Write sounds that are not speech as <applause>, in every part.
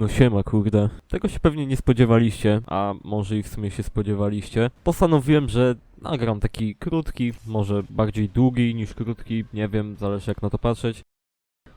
No siema, kurde. Tego się pewnie nie spodziewaliście, a może i w sumie się spodziewaliście. Postanowiłem, że nagram taki krótki, może bardziej długi niż krótki, nie wiem, zależy jak na to patrzeć.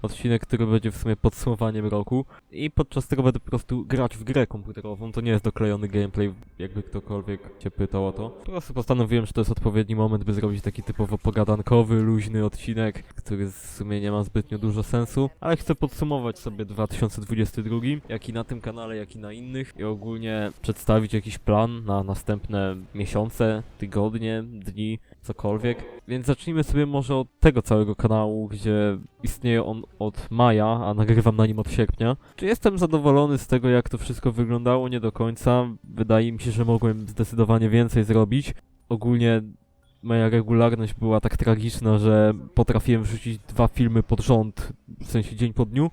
Odcinek, który będzie w sumie podsumowaniem roku i podczas tego będę po prostu grać w grę komputerową. To nie jest doklejony gameplay, jakby ktokolwiek cię pytał o to. Po prostu postanowiłem, że to jest odpowiedni moment, by zrobić taki typowo pogadankowy, luźny odcinek, który w sumie nie ma zbytnio dużo sensu, ale chcę podsumować sobie 2022, jak i na tym kanale, jak i na innych i ogólnie przedstawić jakiś plan na następne miesiące, tygodnie, dni, cokolwiek. Więc zacznijmy sobie może od tego całego kanału, gdzie istnieje on od maja, a nagrywam na nim od sierpnia. Czy jestem zadowolony z tego, jak to wszystko wyglądało? Nie do końca. Wydaje mi się, że mogłem zdecydowanie więcej zrobić. Ogólnie moja regularność była tak tragiczna, że potrafiłem wrzucić dwa filmy pod rząd, w sensie dzień po dniu,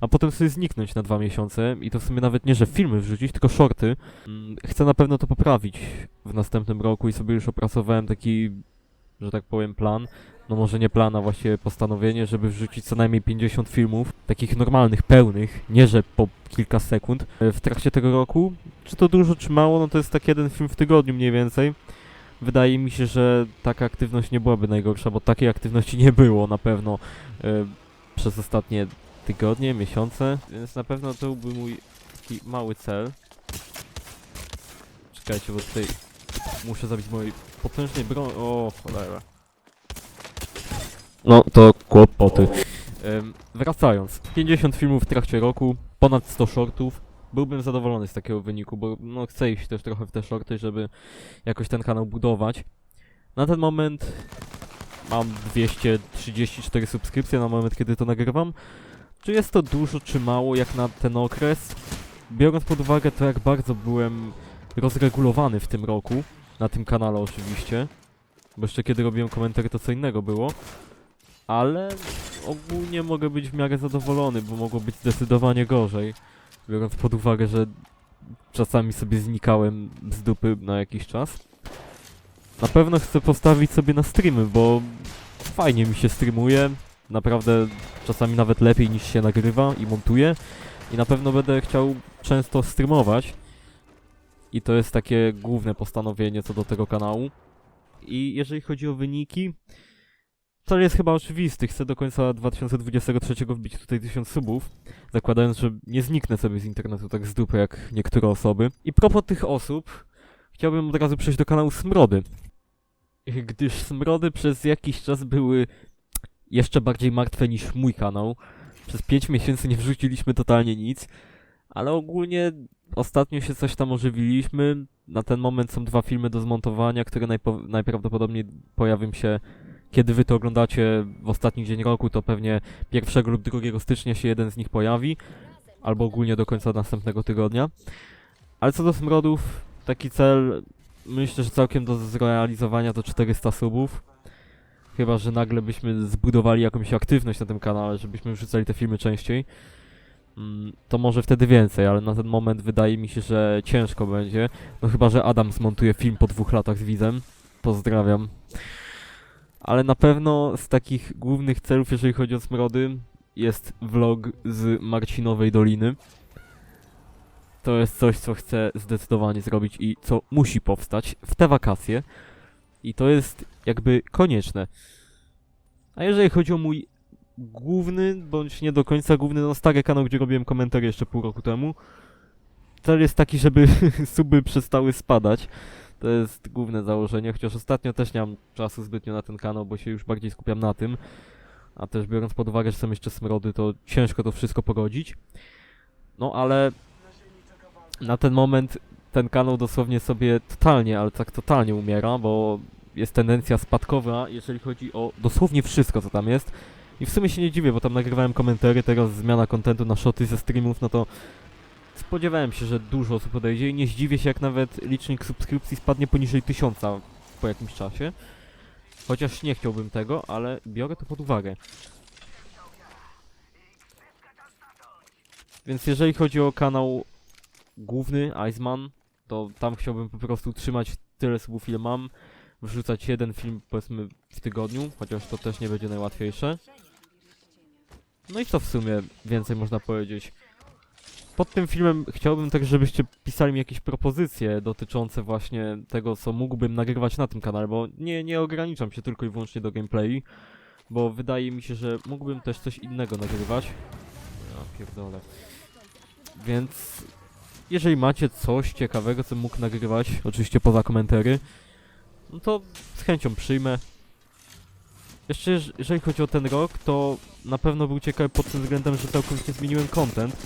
a potem sobie zniknąć na dwa miesiące i to w sumie nawet nie, że filmy wrzucić, tylko shorty. Mm, Chcę na pewno to poprawić w następnym roku i sobie już opracowałem taki, że tak powiem, plan. No może nie plan, a właściwie postanowienie, żeby wrzucić co najmniej 50 filmów, takich normalnych, pełnych, nie że po kilka sekund, e, w trakcie tego roku. Czy to dużo, czy mało, no to jest tak jeden film w tygodniu mniej więcej. Wydaje mi się, że taka aktywność nie byłaby najgorsza, bo takiej aktywności nie było na pewno e, przez ostatnie tygodnie, miesiące, więc na pewno to byłby mój taki mały cel. Czekajcie, bo tutaj muszę zabić mojej potężnej broń. O, cholera. No, to kłopoty. Em, wracając, 50 filmów w trakcie roku, ponad 100 shortów. Byłbym zadowolony z takiego wyniku, bo no, chcę iść też trochę w te shorty, żeby jakoś ten kanał budować. Na ten moment mam 234 subskrypcje na moment, kiedy to nagrywam. Czy jest to dużo, czy mało, jak na ten okres? Biorąc pod uwagę to, jak bardzo byłem rozregulowany w tym roku, na tym kanale oczywiście, bo jeszcze kiedy robiłem komentary, to co innego było, ale ogólnie mogę być w miarę zadowolony, bo mogło być zdecydowanie gorzej, biorąc pod uwagę, że czasami sobie znikałem z dupy na jakiś czas. Na pewno chcę postawić sobie na streamy, bo fajnie mi się streamuje, naprawdę czasami nawet lepiej niż się nagrywa i montuje i na pewno będę chciał często streamować i to jest takie główne postanowienie co do tego kanału. I jeżeli chodzi o wyniki cel jest chyba oczywisty, chcę do końca 2023 wbić tutaj 1000 subów zakładając, że nie zniknę sobie z internetu tak z dupy jak niektóre osoby. I propos tych osób chciałbym od razu przejść do kanału Smrody. Gdyż Smrody przez jakiś czas były jeszcze bardziej martwe niż mój kanał. Przez 5 miesięcy nie wrzuciliśmy totalnie nic, ale ogólnie ostatnio się coś tam ożywiliśmy. Na ten moment są dwa filmy do zmontowania, które najpo- najprawdopodobniej pojawią się, kiedy wy to oglądacie w ostatni dzień roku, to pewnie 1 lub 2 stycznia się jeden z nich pojawi, albo ogólnie do końca następnego tygodnia. Ale co do smrodów, taki cel myślę, że całkiem do zrealizowania to 400 subów. Chyba, że nagle byśmy zbudowali jakąś aktywność na tym kanale, żebyśmy wrzucali te filmy częściej. Mm, To może wtedy więcej, ale na ten moment wydaje mi się, że ciężko będzie. No chyba, że Adam zmontuje film po dwóch latach z widzem. Pozdrawiam. Ale na pewno z takich głównych celów, jeżeli chodzi o smrody, jest vlog z Marcinowej Doliny. To jest coś, co chcę zdecydowanie zrobić i co musi powstać w te wakacje. I to jest jakby konieczne. A jeżeli chodzi o mój główny, bądź nie do końca główny, no stary kanał, gdzie robiłem komentary jeszcze pół roku temu, cel jest taki, żeby <laughs> suby przestały spadać. To jest główne założenie, chociaż ostatnio też nie mam czasu zbytnio na ten kanał, bo się już bardziej skupiam na tym. A też biorąc pod uwagę, że są jeszcze smrody, to ciężko to wszystko pogodzić. No ale na ten moment ten kanał dosłownie sobie totalnie, ale tak totalnie umiera, bo jest tendencja spadkowa, jeżeli chodzi o dosłownie wszystko, co tam jest. I w sumie się nie dziwię, bo tam nagrywałem komentary, teraz zmiana kontentu na shoty ze streamów, no to spodziewałem się, że dużo osób podejdzie i nie zdziwię się, jak nawet licznik subskrypcji spadnie poniżej tysiąca po jakimś czasie. Chociaż nie chciałbym tego, ale biorę to pod uwagę. Więc jeżeli chodzi o kanał główny, Iceman, to tam chciałbym po prostu trzymać tyle subów, ile mam. Wrzucać jeden film, powiedzmy, w tygodniu, chociaż to też nie będzie najłatwiejsze. No i co w sumie więcej można powiedzieć? pod tym filmem chciałbym też, żebyście pisali mi jakieś propozycje dotyczące właśnie tego, co mógłbym nagrywać na tym kanale, bo nie, nie ograniczam się tylko i wyłącznie do gameplay, bo wydaje mi się, że mógłbym też coś innego nagrywać. Ja pierdolę. Więc jeżeli macie coś ciekawego, co mógł nagrywać, oczywiście poza komentary, no to z chęcią przyjmę. Jeszcze jeż- jeżeli chodzi o ten rok, to na pewno był ciekawy pod tym względem, że całkowicie zmieniłem content.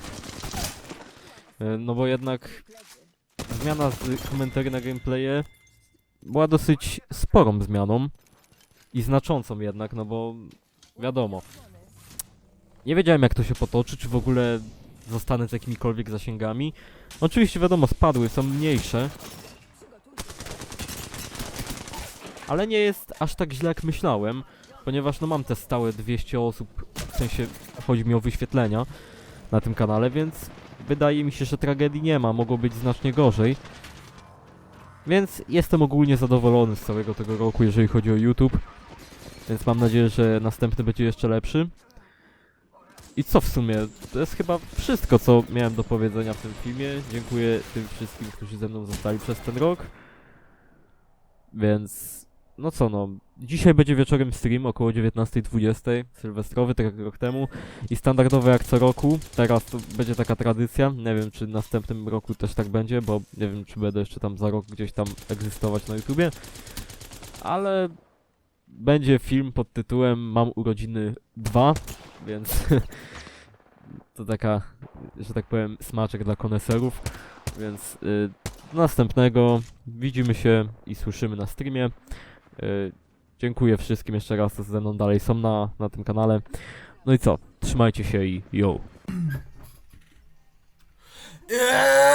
E, No bo jednak zmiana z komentarzy na gameplaye była dosyć sporą zmianą i znaczącą jednak, no bo wiadomo. Nie wiedziałem jak to się potoczy, czy w ogóle zostanę z jakimikolwiek zasięgami. Oczywiście wiadomo, spadły, są mniejsze. Ale nie jest aż tak źle jak myślałem, ponieważ no mam te stałe 200 osób, w sensie chodzi mi o wyświetlenia na tym kanale, więc wydaje mi się, że tragedii nie ma, mogło być znacznie gorzej. Więc jestem ogólnie zadowolony z całego tego roku, jeżeli chodzi o YouTube. Więc mam nadzieję, że następny będzie jeszcze lepszy. I co w sumie? To jest chyba wszystko, co miałem do powiedzenia w tym filmie. Dziękuję tym wszystkim, którzy ze mną zostali przez ten rok. Więc, no co no, dzisiaj będzie wieczorem stream około 19.20, sylwestrowy, tak jak rok temu. I standardowy jak co roku, teraz to będzie taka tradycja. Nie wiem, czy w następnym roku też tak będzie, bo nie wiem, czy będę jeszcze tam za rok gdzieś tam egzystować na YouTubie. Ale będzie film pod tytułem Mam urodziny 2, więc <laughs> to taka, że tak powiem, smaczek dla koneserów. Więc y, następnego widzimy się i słyszymy na streamie. Y, dziękuję wszystkim jeszcze raz, co ze mną dalej są na, na tym kanale. No i co? Trzymajcie się i yo! Yeah.